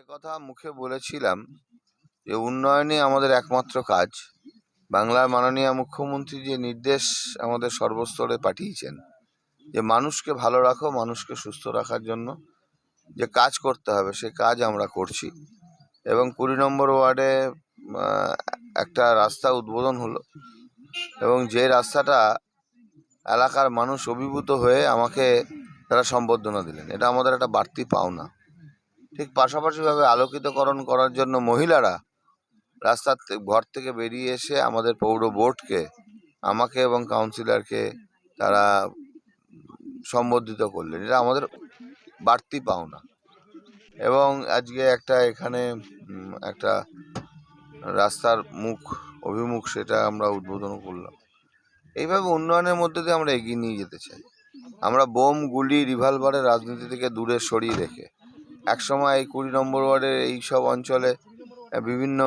যে কথা মুখে বলেছিলাম যে উন্নয়নই আমাদের একমাত্র কাজ। বাংলার মাননীয় মুখ্যমন্ত্রী যে নির্দেশ আমাদের সর্বস্তরে পাঠিয়েছেন যে মানুষকে ভালো রাখো, মানুষকে সুস্থ রাখার জন্য যে কাজ করতে হবে সে কাজ আমরা করছি। এবং কুড়ি নম্বর ওয়ার্ডে একটা রাস্তা উদ্বোধন হলো এবং যে রাস্তাটা এলাকার মানুষ অভিভূত হয়ে আমাকে তারা সম্বর্ধনা দিলেন। এটা আমাদের একটা বাড়তি পাওনা। ঠিক পাশাপাশিভাবে আলোকিতকরণ করার জন্য মহিলারা রাস্তার ঘর থেকে বেরিয়ে এসে আমাদের পৌর বোর্ডকে, আমাকে এবং কাউন্সিলরকে তারা সম্বোধিত করলেন। এটা আমাদের বাড়তি পাওনা। এবং আজকে একটা এখানে একটা রাস্তার মুখ, অভিমুখ সেটা আমরা উদ্বোধন করলাম। এইভাবে উন্নয়নের মধ্যে দিয়ে আমরা এগিয়ে নিয়ে যেতে চাই। আমরা বোম গুলি রিভলভারের রাজনীতি থেকে দূরে সরিয়ে রেখে একসময় এই কুড়ি নম্বর ওয়ার্ডের এই সব অঞ্চলে বিভিন্ন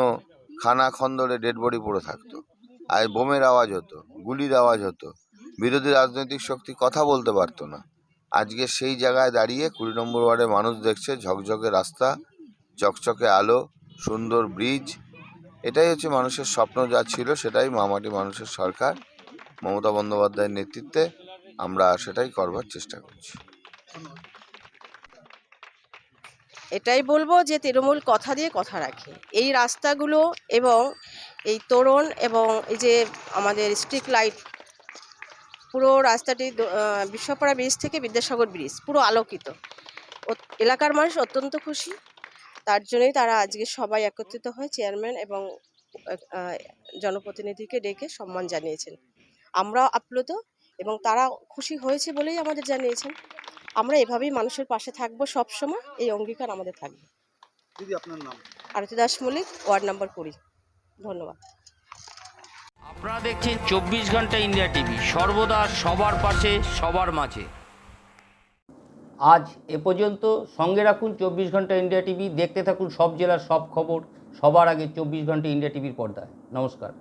খানা খন্দরে ডেড বডি পড়ে থাকতো। আর বোমের আওয়াজ হতো, গুলির আওয়াজ হতো, বিরোধী রাজনৈতিক শক্তি কথা বলতে পারতো না। আজকে সেই জায়গায় দাঁড়িয়ে কুড়ি নম্বর ওয়ার্ডে মানুষ দেখছে ঝকঝকে রাস্তা, চকচকে আলো, সুন্দর ব্রিজ এটাই হচ্ছে মানুষের স্বপ্ন, যা ছিল সেটাই মামাটি মানুষের সরকার, মমতা বন্দ্যোপাধ্যায়ের নেতৃত্বে আমরা সেটাই করবার চেষ্টা করছি। এটাই বলব যে তৃণমূল কথা দিয়ে কথা রাখে। এই রাস্তাগুলো এবং এই তোরণ এবং এই যে আমাদের স্ট্রিট লাইট পুরো রাস্তাটি বিশ্বপাড়া ব্রিজ থেকে বিদ্যাসাগর ব্রিজ পুরো আলোকিত। এলাকার মানুষ অত্যন্ত খুশি। তার জন্যই তারা আজকে সবাই একত্রিত হয় চেয়ারম্যান এবং জনপ্রতিনিধিকে ডেকে সম্মান জানিয়েছেন। আমরাও আপ্লুত এবং তারা খুশি হয়েছে বলেই আমাদের জানিয়েছেন। আমরা এভাবেই মানুষের পাশে থাকব সব সময় এই অঙ্গীকার আমাদের থাকবে। দিদি আপনার নাম? আরতি দাস মল্লিক ওয়ার্ড নাম্বার কুড়ি। ধন্যবাদ। আপনারা দেখছেন চব্বিশ ঘণ্টা ইন্ডিয়া টিভি সর্বদা সবার পাশে সবার মাঝে। আজ এ পর্যন্ত সঙ্গে রাখুন চব্বিশ ঘণ্টা ইন্ডিয়া টিভি দেখতে থাকুন সব জেলার সব খবর সবার আগে চব্বিশ ঘণ্টা ইন্ডিয়া টিভির পর্দায়। নমস্কার।